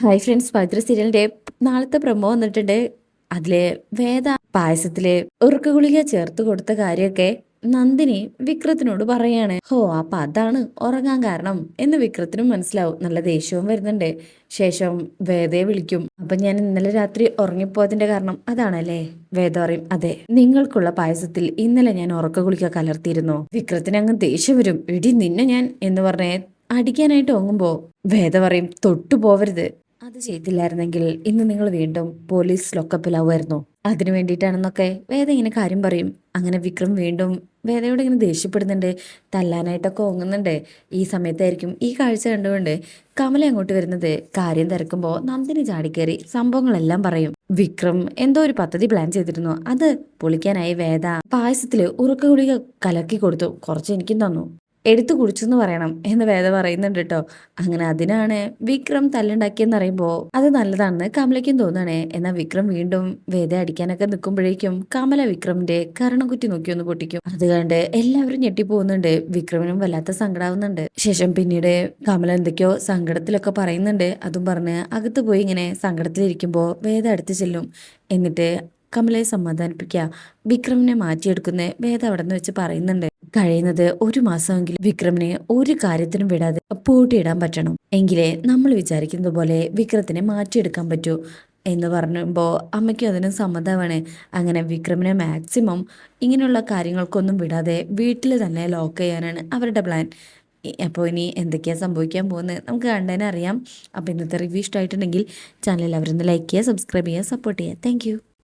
Hi friends പവിത്ര സീരിയലിന്റെ നാളത്തെ promo വന്നിട്ടുണ്ട്. അതിലെ വേദ പായസത്തിലെ ഉറക്കഗുളിക ചേർത്ത് കൊടുത്ത കാര്യമൊക്കെ നന്ദിനി വിക്രത്തിനോട് പറയാണ്. ഹോ അപ്പൊ അതാണ് ഉറങ്ങാൻ കാരണം എന്ന് വിക്രത്തിനും മനസ്സിലാവും. നല്ല ദേഷ്യവും വരുന്നുണ്ട്. ശേഷം വേദയെ വിളിക്കും. അപ്പൊ ഞാൻ ഇന്നലെ രാത്രി ഉറങ്ങിപ്പോയതിന്റെ കാരണം അതാണല്ലേ? വേദ പറയും അതെ നിങ്ങൾക്കുള്ള പായസത്തിൽ ഇന്നലെ ഞാൻ ഉറക്ക ഗുളിക്ക കലർത്തിയിരുന്നു. വിക്രത്തിന് അങ്ങ് ദേഷ്യം വരും. ഇടി നിന്നെ ഞാൻ എന്ന് പറഞ്ഞേ അടിക്കാനായിട്ട് ഓങ്ങുമ്പോ വേദ പറയും തൊട്ടു പോവരുത് അത് ചെയ്തില്ലായിരുന്നെങ്കിൽ ഇന്ന് നിങ്ങൾ വീണ്ടും പോലീസ് ലോക്കപ്പിലാവുമായിരുന്നു. അതിനു വേണ്ടിയിട്ടാണെന്നൊക്കെ വേദ ഇങ്ങനെ കാര്യം പറയും. അങ്ങനെ വിക്രം വീണ്ടും വേദയോട് ഇങ്ങനെ ദേഷ്യപ്പെടുന്നുണ്ട്. തല്ലാനായിട്ടൊക്കെ ഓങ്ങുന്നുണ്ട്. ഈ സമയത്തായിരിക്കും ഈ കാഴ്ച കണ്ടുകൊണ്ട് കമല അങ്ങോട്ട് വരുന്നത്. കാര്യം തിരക്കുമ്പോൾ നന്ദിനി ചാടിക്കേറി സംഭവങ്ങളെല്ലാം പറയും. വിക്രം എന്തോ ഒരു പദ്ധതി പ്ലാൻ ചെയ്തിരുന്നു. അത് പൊളിക്കാനായി വേദ പായസത്തിൽ ഉറക്ക ഗുളിക കലക്കി കൊടുത്തു. കുറച്ച് എനിക്കും തന്നു. എടുത്തു കുടിച്ചെന്ന് പറയണം എന്ന് വേദ പറയുന്നുണ്ട് കേട്ടോ. അങ്ങനെ അതിനാണ് വിക്രം തല്ലുണ്ടാക്കിയെന്ന് പറയുമ്പോൾ അത് നല്ലതാണെന്ന് കമലയ്ക്കും തോന്നണേ എന്നാൽ വിക്രം വീണ്ടും വേദ അടിക്കാനൊക്കെ നിൽക്കുമ്പോഴേക്കും കമല വിക്രമിന്റെ കരണക്കുറ്റി നോക്കി ഒന്ന് പൊട്ടിക്കും. അത് കണ്ട് എല്ലാവരും ഞെട്ടിപ്പോകുന്നുണ്ട്. വിക്രമിനും വല്ലാത്ത സങ്കടാവുന്നുണ്ട്. ശേഷം പിന്നീട് കമല എന്തൊക്കെയോ സങ്കടത്തിലൊക്കെ പറയുന്നുണ്ട്. അതും പറഞ്ഞ് അകത്ത് പോയി ഇങ്ങനെ സങ്കടത്തിലിരിക്കുമ്പോൾ വേദ അടുത്ത് ചെല്ലും. എന്നിട്ട് കമലയെ സമാധാനിപ്പിക്കുക. വിക്രമിനെ മാറ്റിയെടുക്കുന്ന വേദ അവിടെ നിന്ന് വെച്ച് പറയുന്നുണ്ട്. കഴിയുന്നത് ഒരു മാസമെങ്കിലും വിക്രമിനെ ഒരു കാര്യത്തിനും വിടാതെ പൂട്ടിയിടാൻ പറ്റണം. എങ്കിലേ നമ്മൾ വിചാരിക്കുന്നത് പോലെ വിക്രത്തിനെ മാറ്റിയെടുക്കാൻ പറ്റൂ എന്ന് പറയുമ്പോൾ അമ്മയ്ക്കും അതിനും സമ്മതമാണ്. അങ്ങനെ വിക്രമിനെ മാക്സിമം ഇങ്ങനെയുള്ള കാര്യങ്ങൾക്കൊന്നും വിടാതെ വീട്ടിൽ തന്നെ ലോക്ക് ചെയ്യാനാണ് അവരുടെ പ്ലാൻ അപ്പോൾ ഇനി എന്തൊക്കെയാണ് സംഭവിക്കാൻ പോകുന്നത് നമുക്ക് കണ്ടതിനെ അറിയാം. അപ്പോൾ ഇന്നത്തെ റിവ്യൂ ഇഷ്ടമായിട്ടുണ്ടെങ്കിൽ ചാനൽ അവരൊന്ന് ലൈക്ക് ചെയ്യുക സബ്സ്ക്രൈബ് ചെയ്യുക സപ്പോർട്ട് ചെയ്യുക. താങ്ക്